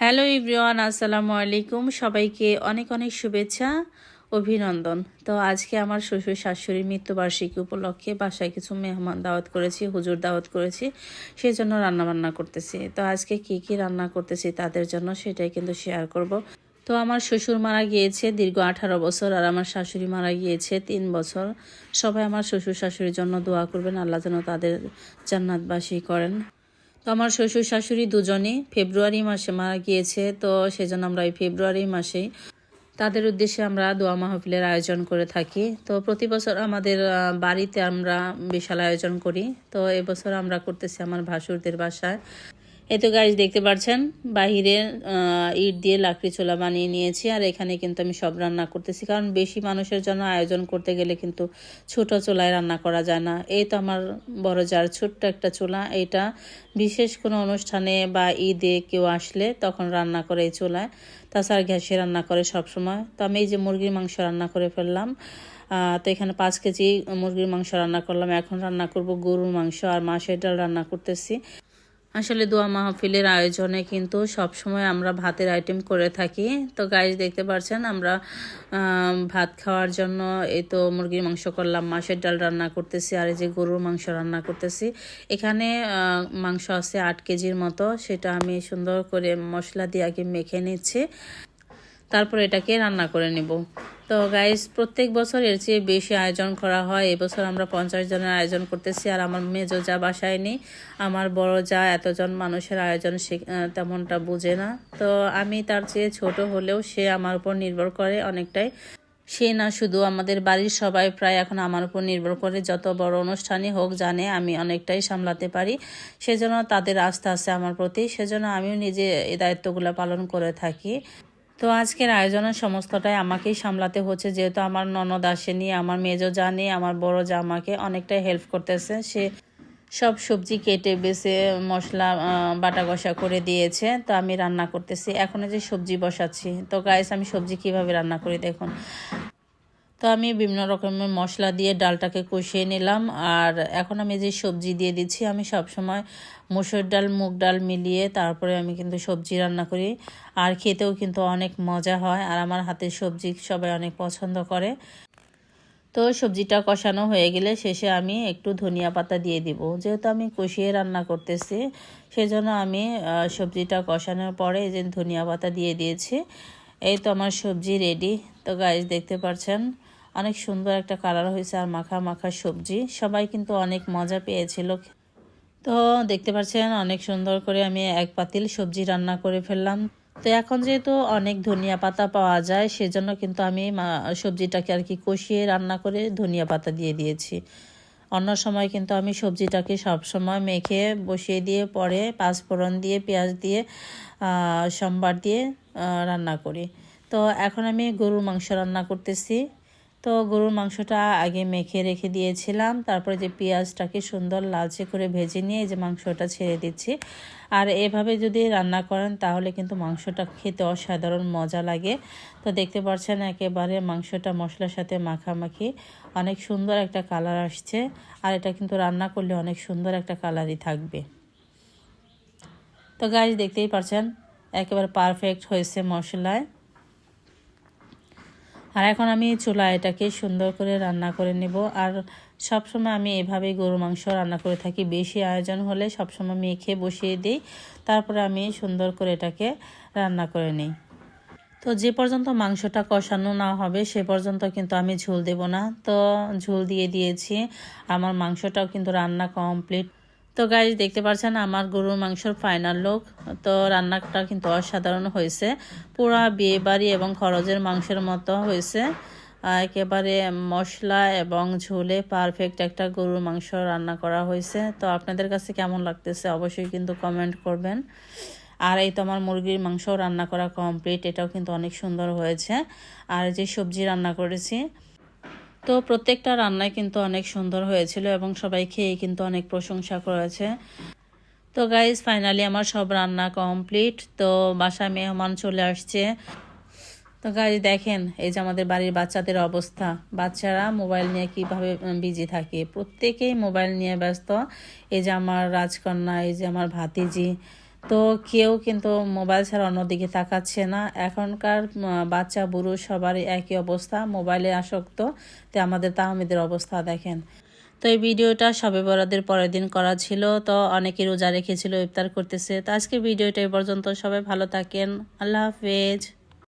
Hello everyone আসসালামু আলাইকুম। সবাইকে অনেক অনেক শুভেচ্ছা, অভিনন্দন। তো আজকে আমার শ্বশুর শাশুড়ির মৃত্যুবার্ষিকী উপলক্ষে বাসায় কিছু মেহমান দাওয়াত করেছি, হুজুর দাওয়াত করেছি সেই জন্য রান্নাবান্না করতেছি। তো আজকে কি কি রান্না করতেছি তাদের জন্য সেটাই কিন্তু শেয়ার করব। তো আমার শ্বশুর মারা গিয়েছে দীর্ঘ আঠারো বছর আর আমার শাশুড়ি মারা গিয়েছে তিন বছর। সবাই আমার শ্বশুর শাশুড়ির জন্য দোয়া করবেন, আল্লাহ যেন তাদের জান্নাতবাসী করেন। তো আমার শ্বশুর শাশুড়ি দুজনে ফেব্রুয়ারি মাসে মারা গিয়েছে, তো সেজন্য আমরা এই ফেব্রুয়ারি মাসে তাদের উদ্দেশ্যে আমরা দোয়া মাহফিলের আয়োজন করে থাকি। তো প্রতি বছর আমাদের বাড়িতে আমরা বিশাল আয়োজন করি। তো এবছর আমরা করতেছি আমার ভাসুরদের বাসায়। তো গাছ দেখতে পাচ্ছেন বাহিরে ইট দিয়ে লাকড়ি চোলা বানিয়ে নিয়েছি, আর এখানে কিন্তু আমি সব রান্না করতেছি। কারণ বেশি মানুষের জন্য আয়োজন করতে গেলে কিন্তু ছোট চুলায় রান্না করা যায় না। এই তো আমার বড় যার ছোট্ট একটা চুলা এইটা বিশেষ কোনো অনুষ্ঠানে বা ঈদে কেউ আসলে তখন রান্না করে এই চুলায়। তাছাড়া গ্যাসে রান্না করে সব সময় তো আমি এই যে মুরগির মাংস রান্না করে ফেললাম। তো এখানে পাঁচ কেজি মুরগির মাংস রান্না করলাম। এখন রান্না করব গরুর মাংস, আর মাছের ডাল রান্না করতেছি। আসলে দোয়া মাহফিলের আয়োজনে কিন্তু সবসময় আমরা ভাতের আইটেম করে থাকি। তো গাইজ দেখতে পাচ্ছেন আমরা ভাত খাওয়ার জন্য এই তো মুরগির মাংস করলাম মাছের ডাল রান্না করতেছি, আর এই যে গরুর মাংস রান্না করতেছি। এখানে মাংস আছে আট কেজির মতো, সেটা আমি সুন্দর করে মশলা দিয়ে আগে মেখে নিচ্ছি। তারপর এটাকে রান্না করে নিব। তো গাইস প্রত্যেক বছর এর চেয়ে বেশি আয়োজন করা হয়। এবছর আমরা পঞ্চাশ জনের আয়োজন করতেছি আর আমার মেজো যা বাসায় নেই, আমার বড় যা এতজন মানুষের আয়োজন সে তেমনটা বুঝে না। তো আমি তার চেয়ে ছোট হলেও সে আমার উপর নির্ভর করে অনেকটাই। সে না শুধু আমাদের বাড়ির সবাই প্রায় এখন আমার উপর নির্ভর করে, যত বড় অনুষ্ঠানই হোক জানে আমি অনেকটাই সামলাতে পারি। সেজন্য তাদের আস্থা আছে আমার প্রতি। সেজন্য আমিও নিজে এই দায়িত্বগুলো পালন করে থাকি। তো আজকের আয়োজনের সমস্তটাই আমাকেই সামলাতে হচ্ছে, যেহেতু আমার ননদ আসেনি, আমার মেজো জানি আমার বড় যা আমাকে অনেকটাই হেল্প করতেছে। সে সব সবজি কেটে, বেছে, মশলা বাটা কষা করে দিয়েছে, তো আমি রান্না করতেছি। এখনও যে সবজি বসাচ্ছি। তো গায়েস আমি সবজি কীভাবে রান্না করি দেখুন। তো আমি বিভিন্ন রকমের মশলা দিয়ে ডালটাকে কষিয়ে নিলাম। আর এখন আমি যে সবজি দিয়ে দিচ্ছি, আমি সব সময় মুসুর ডাল, মুগ ডাল মিলিয়ে তারপরে আমি কিন্তু সবজি রান্না করি। আর খেতেও কিন্তু অনেক মজা হয় আর আমার হাতের সবজি সবাই অনেক পছন্দ করে। তো সবজিটা কষানো হয়ে গেলে শেষে আমি একটু ধনিয়া পাতা দিয়ে দিব। যেহেতু আমি কষিয়ে রান্না করতেছি, সেজন্য আমি সবজিটা কষানোর পরে এই যে ধনিয়া পাতা দিয়ে দিয়েছি, এই তো আমার সবজি রেডি তো গাইস দেখতে পাচ্ছেন অনেক সুন্দর একটা কালার হয়েছে আর মাখা মাখা সবজি। সবাই কিন্তু অনেক মজা পেয়েছিল। তো দেখতে পাচ্ছেন, অনেক সুন্দর করে আমি এক পাতিল সবজি রান্না করে ফেললাম। তো এখন যেহেতু অনেক ধনিয়া পাতা পাওয়া যায়, সেজন্য কিন্তু আমি সবজিটাকে আর কি কষিয়ে রান্না করে ধনিয়া পাতা দিয়ে দিয়েছি। অন্য সময় কিন্তু আমি সবজিটাকে সব সময় মেখে বসিয়ে দিয়ে, পরে পাঁচফোড়ন দিয়ে, পেঁয়াজ দিয়ে সম্বার দিয়ে রান্না করি। তো এখন আমি গরুর মাংস রান্না করতেছি। তো গরুর মাংসটা আগে মেখে রেখে দিয়েছিলাম। তারপরে যে পেঁয়াজটাকে সুন্দর লালচে করে ভেজে নিয়ে যে মাংসটা ছেড়ে দিচ্ছি। আর এভাবে যদি রান্না করেন তাহলে কিন্তু মাংসটা খেতে অসাধারণ মজা লাগে। তো দেখতে পাচ্ছেন একেবারে মাংসটা মশলার সাথে মাখামাখি। অনেক সুন্দর একটা কালার আসছে। আর এটা কিন্তু রান্না করলে অনেক সুন্দর একটা কালারই থাকবে। তো গাছ দেখতেই পাচ্ছেন, একেবারে পারফেক্ট হয়েছে মশলায়। আর এখন আমি চুলা এটাকে সুন্দর করে রান্না করে নেব। আর সবসময় আমি এভাবেই গরু মাংস রান্না করে থাকি। বেশি আয়োজন হলে সবসময় মেখে বসিয়ে দিই। তারপরে আমি সুন্দর করে এটাকে রান্না করে নিই। তো যে পর্যন্ত মাংসটা কষানো না হবে, সে পর্যন্ত কিন্তু আমি ঝোল দেব না। তো ঝোল দিয়ে দিয়েছি। আমার মাংসটাও কিন্তু রান্না কমপ্লিট। তো গাইজ দেখতে পাচ্ছেন আমার গরুর মাংসর ফাইনাল লুক তো রান্নাটা কিন্তু অসাধারণ হয়েছে। পুরা বিয়ে বাড়ি এবং খরচের মাংসের মতো হয়েছে। একেবারে মশলা এবং ঝোলে পারফেক্ট একটা গরুর মাংস রান্না করা হয়েছে। তো আপনাদের কাছে কেমন লাগতেছে অবশ্যই কিন্তু কমেন্ট করবেন। আর এই তো আমার মুরগির মাংস রান্না করা কমপ্লিট এটাও কিন্তু অনেক সুন্দর হয়েছে। আর যে সবজি রান্না করেছি তো প্রত্যেকটা রান্নাই কিন্তু অনেক সুন্দর হয়েছিল এবং সবাই খেয়ে কিন্তু অনেক প্রশংসা করেছে। তো গাইজ ফাইনালি আমার সব রান্না কমপ্লিট তো বাসায় মেহমান চলে আসছে। তো গাইজ দেখেন, এই যে আমাদের বাড়ির বাচ্চাদের অবস্থা। বাচ্চারা মোবাইল নিয়ে কীভাবে বিজি থাকে। প্রত্যেকেই মোবাইল নিয়ে ব্যস্ত। এই যে আমার রাজকন্যা, এই যে আমার ভাতিজি। তো কেউ কিন্তু মোবাইল ছাড়া অন্যদিকে তাকাচ্ছে না। এখনকার বাচ্চা, বুড়ো সবারই একই অবস্থা। মোবাইলে আসক্ত, তো আমাদের তাহমিদের অবস্থা দেখেন। তো এই ভিডিওটা সবে বরাদের পরের দিন করা ছিল। তো অনেকে রোজা রেখেছিল, ইফতার করতেছে। তো আজকে ভিডিওটা এ পর্যন্ত। সবাই ভালো থাকেন। আল্লাহ হাফেজ।